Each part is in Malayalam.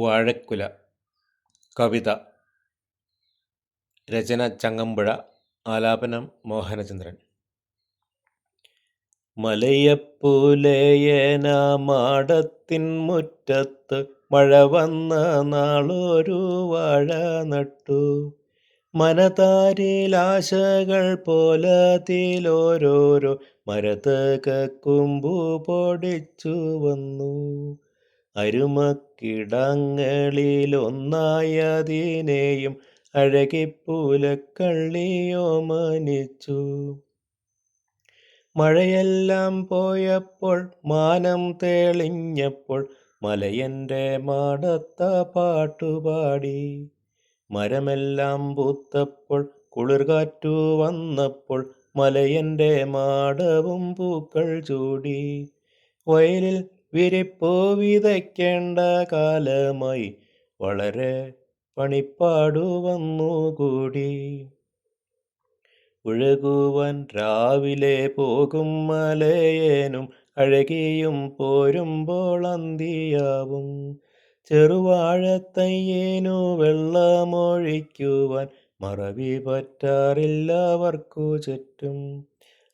വാഴക്കുല കവിത രചന ചങ്ങമ്പുഴ ആലാപനം മോഹനചന്ദ്രൻ. മലയപ്പുലയനമാടത്തിൻ മുറ്റത്ത് മഴ വന്ന നാളൊരു വാഴ നട്ടു. മനതാരിലാശകൾ പോലതിലോരോരോ കക്കുമ്പു പൊടിച്ചു വന്നു. അരുമക്കിടങ്ങളിലൊന്നായതിനെയും അഴകിപ്പൂലക്കള്ളിയോ മനിച്ചു മഴയെല്ലാം പോയപ്പോൾ മാനം തെളിഞ്ഞപ്പോൾ മലയന്റെ മാടത്ത പാട്ടുപാടി. മരമെല്ലാം പൂത്തപ്പോൾ കുളിർകാറ്റു വന്നപ്പോൾ മലയന്റെ മാടവും പൂക്കൾ ചൂടി. വയലിൽ വിരിപ്പു വിതയ്ക്കേണ്ട കാലമായി വളരെ പണിപ്പാടു വന്നുകൂടി ഒഴുകുവാൻ രാവിലെ പോകും മലയേനും അഴകിയും പോരുമ്പോൾ അന്തിയാവും. ചെറുവാഴത്തയ്യേനു വെള്ളമൊഴിക്കുവാൻ മറവി പറ്റാറില്ലവർക്കു ചുറ്റും.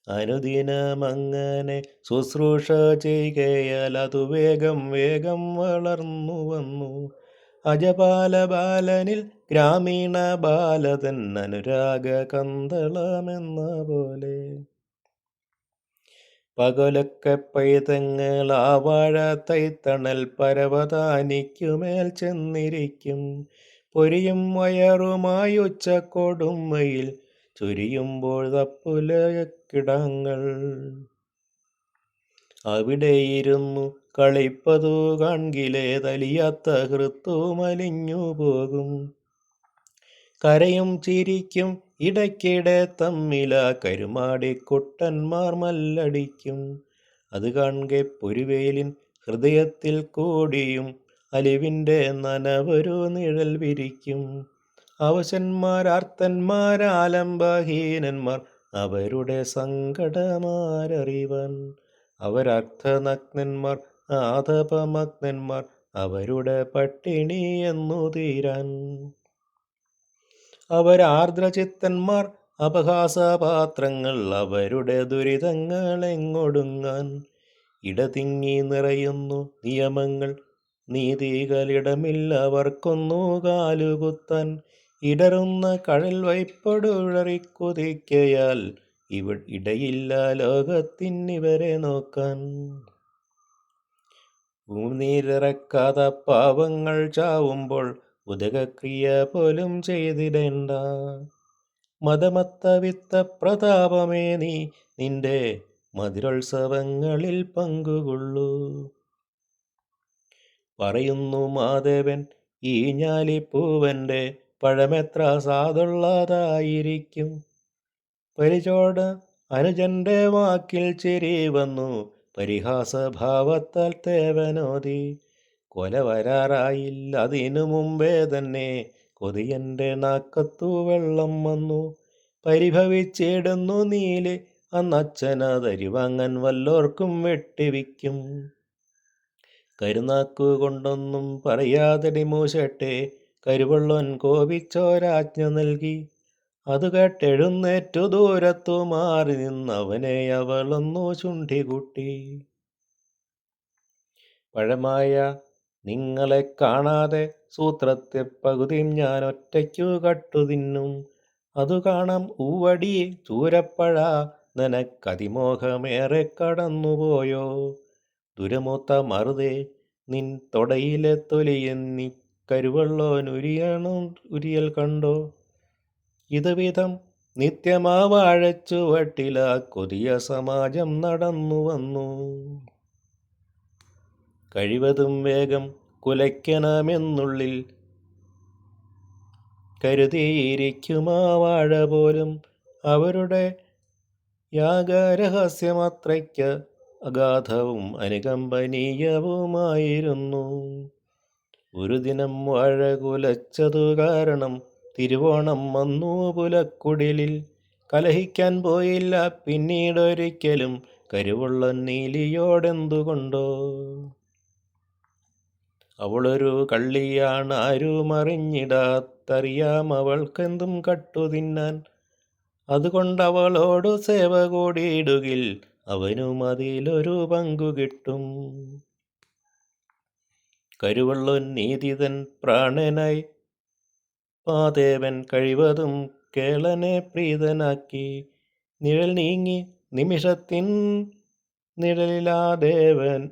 അനുദിനമങ്ങനെ ശുശ്രൂഷ ചെയ്യുകയാൽ അതു വേഗം വേഗം വളർന്നു വന്നു. അജപാല ബാലനിൽ ഗ്രാമീണ ബാലതൻ അനുരാഗ കന്തളമെന്ന പോലെ. പകലൊക്കെ പൈതങ്ങൾ ആ വാഴ തൈത്തണൽ പരവതാനിക്കുമേൽ ചെന്നിരിക്കും. പൊരിയും വയറുമായി ഉച്ചക്കൊടുമ്മയിൽ ചൊരിയുമ്പോൾ തപ്പുലകിടങ്ങൾ അവിടെയിരുന്നു കളിപ്പതു കാൺകിലേ തലിയാത്ത ഹൃത്തു മലിഞ്ഞു പോകും. കരയും ചിരിക്കും ഇടയ്ക്കിടെ തമ്മില കരുമാടിക്കുട്ടന്മാർ മല്ലടിക്കും. അത് കാണെ പൊരുവേലിൻ ഹൃദയത്തിൽ കൂടിയും അലിവിന്റെ നനവൊരു നിഴൽ വിരിക്കും. അവശന്മാരാർത്തന്മാരാലംബഹീനന്മാർ അവരുടെ സങ്കടമാരറിവൻ. അവരർത്ഥനഗ്നന്മാർ ആതപമഗ്നന്മാർ അവരുടെ പട്ടിണി എന്നു തീരാൻ അവരാർദ്രചിത്തന്മാർ അപഹാസപാത്രങ്ങൾ അവരുടെ ദുരിതങ്ങൾ എങ്ങൊടുങ്ങാൻ ഇടതിങ്ങി നിറയുന്നു നിയമങ്ങൾ നീതികളിടമില്ല അവർക്കൊന്നു കാലുകുത്താൻ. ഇടറുന്ന കഴൽ വൈപ്പടുഴറിക്കുതിക്കയാൽ ഇവ ഇടയില്ല ലോകത്തിനിവരെ നോക്കാൻ. ഊനീരിറക്കാത്ത പാവങ്ങൾ ചാവുമ്പോൾ ഉദകക്രിയ പോലും ചെയ്തിടേണ്ട. മതമത്ത വിത്ത പ്രതാപമേ നീ നിന്റെ മധുരോത്സവങ്ങളിൽ പങ്കുകൊള്ളൂ. പറയുന്നു മാധവൻ ഈ ഞാലിപ്പൂവന്റെ പഴമെത്ര സാധുള്ളതായിരിക്കും? പരിചോട് അനുജന്റെ വാക്കിൽ ചിരി വന്നു. പരിഹാസഭാവത്താൽ തേവനോതി. കൊല വരാറായില്ല അതിനു മുമ്പേ തന്നെ കൊതിയന്റെ നാക്കത്തു വെള്ളം വന്നു. പരിഭവിച്ചിടുന്നു നീൽ അന്നച്ഛനതരിവാങ്ങൻ വല്ലോർക്കും വെട്ടിവിക്കും. കരുനാക്കു കൊണ്ടൊന്നും പറയാതടി മൂശട്ടെ. കരുവള്ളോൻ കോപിച്ചോരാജ്ഞ നൽകി. അത് കേട്ടെഴുന്നേറ്റു ദൂരത്തു മാറി നിന്നവനെ അവളൊന്നു ചുണ്ടികുട്ടി. പഴമായ നിങ്ങളെ കാണാതെ സൂത്രത്തെ പകുതിയും ഞാൻ ഒറ്റയ്ക്കു കട്ടു തിന്നും. അതു കാണാം ഊവടി ചൂരപ്പഴ നിനക്കതിമോഹമേറെ കടന്നുപോയോ. ദുരമൂത്ത മറുതേ നിൻ തൊടയിലെ തൊലിയെന്നി കരുവള്ളോനുരിയണം ഉരിയൽ കണ്ടോ? ഇതവിധം നിത്യമാവാഴച്ചു നിത്യമാ വാഴച്ചുവട്ടില കൊതിയ സമാജം നടന്നു വന്നു. കഴിവതും വേഗം കുലയ്ക്കണമെന്നുള്ളിൽ കരുതിയിരിക്കുമാ വാഴ പോലും അവരുടെ യാഗരഹസ്യമത്രയ്ക്ക് അഗാധവും അനുകമ്പനീയവുമായിരുന്നു. ഒരു ദിനം വാഴ കുലച്ചതു കാരണം തിരുവോണം വന്നു പുലക്കുടിലിൽ. കലഹിക്കാൻ പോയില്ല പിന്നീടൊരിക്കലും കരുവുള്ള നീലിയോടെന്തുകൊണ്ടോ. അവളൊരു കള്ളിയാണ് ആരും അറിഞ്ഞിടാത്തറിയാം അവൾക്കെന്തും കട്ടുതിന്നാൻ അതുകൊണ്ടവളോടു സേവ കൂടിയിടുകിൽ അവനും അതിലൊരു പങ്കു കിട്ടും. കരുവള്ളൻ നീതിതൻ പ്രാണനായി പാദേവൻ കഴിവതും കേളനെ പ്രീതനാക്കി. നിഴൽ നീങ്ങി നിമിഷത്തിൻ നിഴലിലാദേവൻ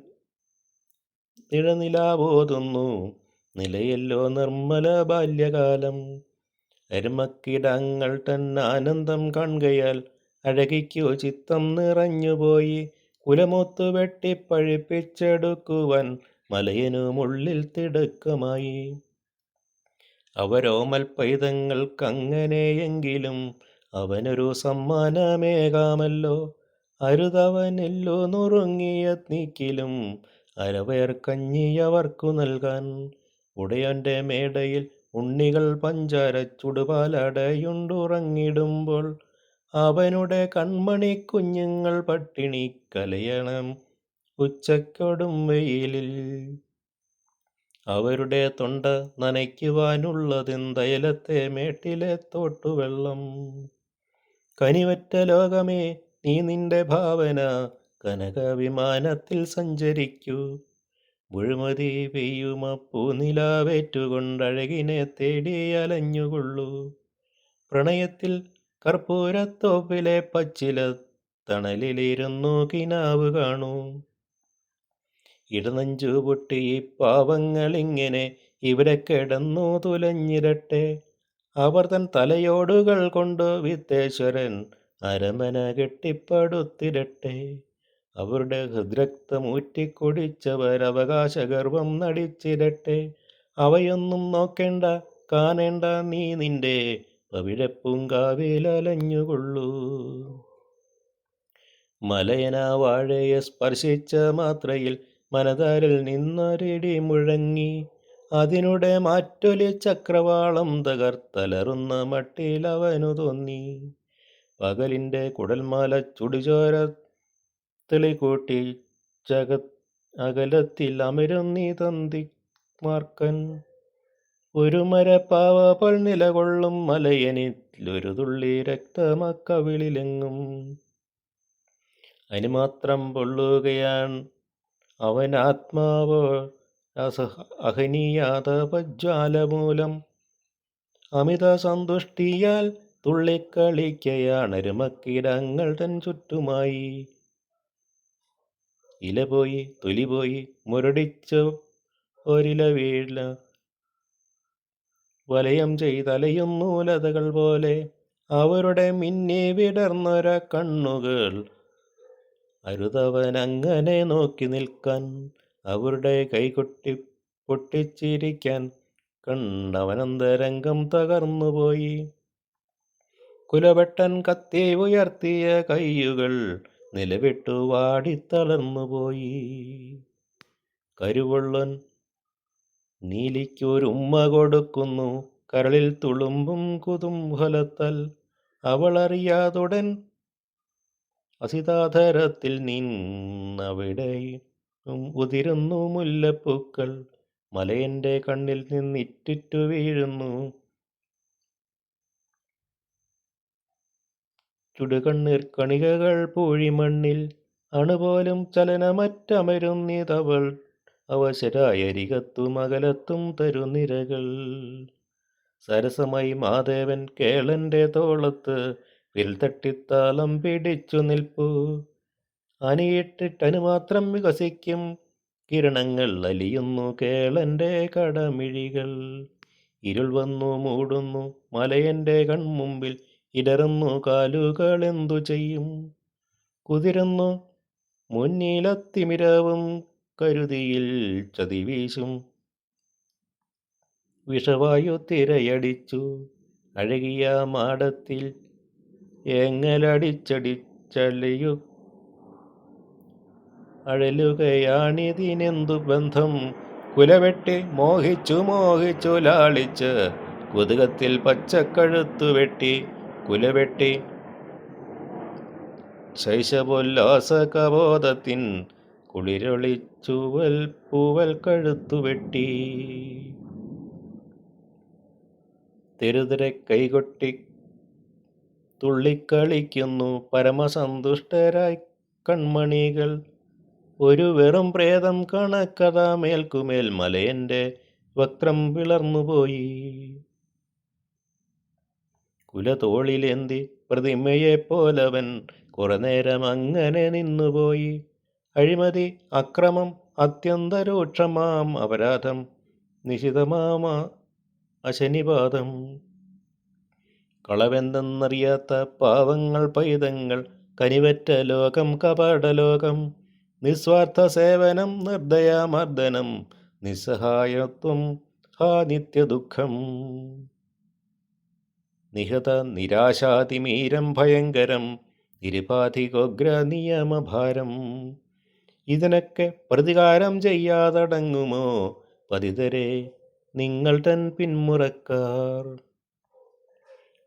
നിഴനിലാവോതുന്നു. നിലയല്ലോ നിർമ്മല ബാല്യകാലം. അരുമക്കിടങ്ങൾ തൻ ആനന്ദം കാണുകയാൽ അഴകിക്കോ ചിത്തം നിറഞ്ഞുപോയി. കുലമൊത്തു വെട്ടിപ്പഴിപ്പിച്ചെടുക്കുവാൻ മലയനുമുള്ളിൽ തിടുക്കമായി. അവരോമൽ പൈതങ്ങൾക്കങ്ങനെയെങ്കിലും അവനൊരു സമ്മാനമേകാമല്ലോ. അരുതവനെല്ലോ നുറുങ്ങിയത്നിക്കിലും അരവേർ കഞ്ഞിയവർക്കു നൽകാൻ ഉടയന്റെ മേടയിൽ ഉണ്ണികൾ പഞ്ചാര ചുടുപാലടയുണ്ടുറങ്ങിടുമ്പോൾ അവനുടെ കൺമണി കുഞ്ഞുങ്ങൾ പട്ടിണി കലയണം. ഉച്ചക്കൊടും വെയിലിൽ. അവരുടെ തൊണ്ട നനയ്ക്കുവാനുള്ളതെന്തയലത്തെ മേട്ടിലെ തോട്ടുവെള്ളം. കനിവറ്റ ലോകമേ നീ നിന്റെ ഭാവന കനക വിമാനത്തിൽ സഞ്ചരിക്കൂ. മുഴുമതി പെയ്യുമപ്പൂ നിലാവേറ്റുകൊണ്ടഴകിനെ തേടി അലഞ്ഞുകൊള്ളൂ. പ്രണയത്തിൽ കർപ്പൂരത്തോപ്പിലെ പച്ചില തണലിലിരുന്നു കിനാവ് കാണൂ. ഇടനഞ്ചു പൊട്ടി ഈ പാവങ്ങളിങ്ങനെ ഇവിടെ കിടന്നു തുലഞ്ഞിരട്ടെ. അവർ തൻ തലയോടുകൾ കൊണ്ട് വിത്തേശ്വരൻ അരമന കെട്ടിപ്പടുത്തിരട്ടെ. അവരുടെ ഹൃദ്രക്തമൂറ്റിക്കൊടിച്ചവർ അവകാശഗർവം നടിച്ചിരട്ടെ. അവയൊന്നും നോക്കേണ്ട കാണേണ്ട നീ നിന്റെ പവിഴപ്പൂങ്കാവിലലഞ്ഞുകൊള്ളൂ മലയന വാഴയെ സ്പർശിച്ച മാത്രയിൽ മനതാരിൽ നിന്നൊരിടി മുഴങ്ങി. അതിനുടെ മാറ്റൊലി ചക്രവാളം തകർത്തലറുന്ന മട്ടിൽ അവനു തോന്നി. പകലിന്റെ കുടൽമാല ചുടിചോര തെളികൂട്ടി ജഗ അകലത്തിൽ അമരുന്നീ തന്തി മാർക്കൻ. ഒരു മരപ്പാവപ്പൾ നിലകൊള്ളും മലയനിലൊരു തുള്ളി രക്തമക്കവിളിലെങ്ങും അതിനുമാത്രം പൊള്ളുകയാണ് അവൻ ആത്മാവ് അഹനീയാതപജ്വാല മൂലം അമിത സന്തുഷ്ടിയാൽ തുള്ളിക്കളിക്കയാണരുമക്കിടങ്ങൾ തൻ ചുറ്റുമായി. ഇല പോയി തൊലി പോയി മുരടിച്ച ഒരില വീഴ. വലയം ചെയ്തലയും മൂലതകൾ പോലെ അവരുടെ മിന്നി വിടർന്നൊര കണ്ണുകൾ അരുതവൻ അങ്ങനെ നോക്കി നിൽക്കാൻ അവരുടെ കൈകൊട്ടി പൊട്ടിച്ചിരിക്കാൻ കണ്ടവനന്തരംഗം തകർന്നുപോയി. കുലവെട്ടൻ കത്തി ഉയർത്തിയ കൈയുകൾ നിലവിട്ടു വാടിത്തളർന്നുപോയി. കരുവള്ളൻ നീലിക്കൊരുമ്മ കൊടുക്കുന്നു കരളിൽ തുളുമ്പും കുതുംഹലത്തൽ അവളറിയാതുടൻ അസിതാധരത്തിൽ നിന്നവിടെ ഉതിരുന്നു മുല്ലപ്പൂക്കൾ. മലയന്റെ കണ്ണിൽ നിന്നിറ്റിറ്റു വീഴുന്നു. ചുടുകണ്ണീർ കണികകൾ പൂഴിമണ്ണിൽ അണുപോലും ചലനമറ്റമരുന്നിതവൾ. അവശരായരികത്തും അകലത്തും തരുനിരകൾ സരസമായി മാധവൻ കേളന്റെ തോളത്ത് വിൽ തട്ടിത്താളം പിടിച്ചു നിൽപ്പു. അനിയിട്ടിട്ടനു മാത്രം വികസിക്കും. കിരണങ്ങൾ അലിയുന്നു കേളന്റെ കടമിഴികൾ. ഇരുൾ വന്നു മൂടുന്നു മലയന്റെ കൺമുമ്പിൽ ഇടറുന്നു കാലുകൾ എന്തു ചെയ്യും? കുതിരുന്നു മുന്നിലത്തിമിരാവും കരുതിയിൽ ചതിവീശും വിഷവായു തിരയടിച്ചു. അഴകിയ മാടത്തിൽ എങ്ങലടിച്ചടിച്ചലയു അഴലുകയാണിതിനെന്തു ബന്ധം? കുലവെട്ടി മോഹിച്ചു മോഹിച്ചു ലാളിച്ച് കുതുകത്തിൽ പച്ചക്കഴുത്തു വെട്ടി കുലവെട്ടി. ശൈശവോല്ലാസ കബോധത്തിൻ കുളിരൊളിച്ചുവൽ പൂവൽ കഴുത്തു വെട്ടി. തെരുതിരെ കൈകൊട്ടി തുള്ളിക്കളിക്കുന്നു പരമസന്തുഷ്ടരായി കൺമണികൾ. ഒരു വെറും പ്രേതം കണക്കഥാ മേൽക്കുമേൽ മലയന്റെ വക്രം പിളർന്നുപോയി കുലതോളിലെന്തി പ്രതിമയെപ്പോലവൻ കുറെ നേരം അങ്ങനെ നിന്നുപോയി അഴിമതി അക്രമം അത്യന്തരൂക്ഷമാം അപരാധം നിശിതമാമ അശനിപാതം. കളവെന്തെന്നറിയാത്ത പാവങ്ങൾ പൈതങ്ങൾ കനിവറ്റ ലോകം കപടലോകം നിസ്വാർത്ഥ സേവനം നിർദ്ദയാമർദ്ദനം നിസ്സഹായത്വം ഹാ നിത്യദുഃഖം നിഹത നിരാശാതിമീരം ഭയങ്കരം നിരുപാധികോഗ്ര നിയമഭാരം. ഇതിനൊക്കെ പ്രതികാരം ചെയ്യാതടങ്ങുമോ? പതിതരെ നിങ്ങൾ തൻ പിന്മുറക്കാർ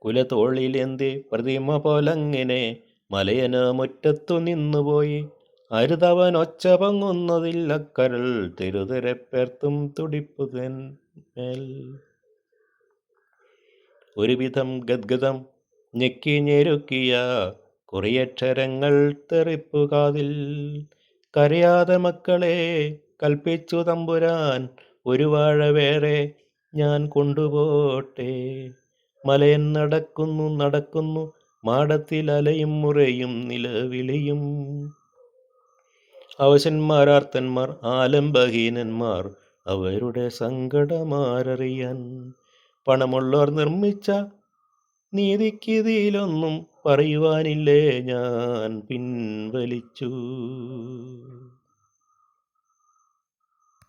കുലത്തോളിലെന്തി പ്രതിമ പോലങ്ങനെ മലയന മുറ്റത്തു നിന്നുപോയി. അരുതവൻ ഒച്ച പൊങ്ങുന്നതില്ലക്കരൾ തെരുതെരപ്പേർത്തും തുടിപ്പുതൻ ഒരുവിധം ഗദ്ഗതം ഞെക്കി ഞെരുക്കിയ കുറിയക്ഷരങ്ങൾ തെറിപ്പുകാതിൽ കരയാതെ മക്കളെ കൽപ്പിച്ചു തമ്പുരാൻ ഒരു വാഴ വേറെ ഞാൻ കൊണ്ടുപോട്ടെ. മലയൻ നടക്കുന്നു നടക്കുന്നു മാടത്തിൽ അലയും മുറയും നിലവിളിയും. അവശന്മാരാർത്തന്മാർ ആലംബഹീനന്മാർ അവരുടെ സങ്കടമാരറിയാൻ. പണമുള്ളവർ നിർമ്മിച്ച നീതിക്കിതിയിലൊന്നും പറയുവാനില്ലേ ഞാൻ പിൻവലിച്ചു.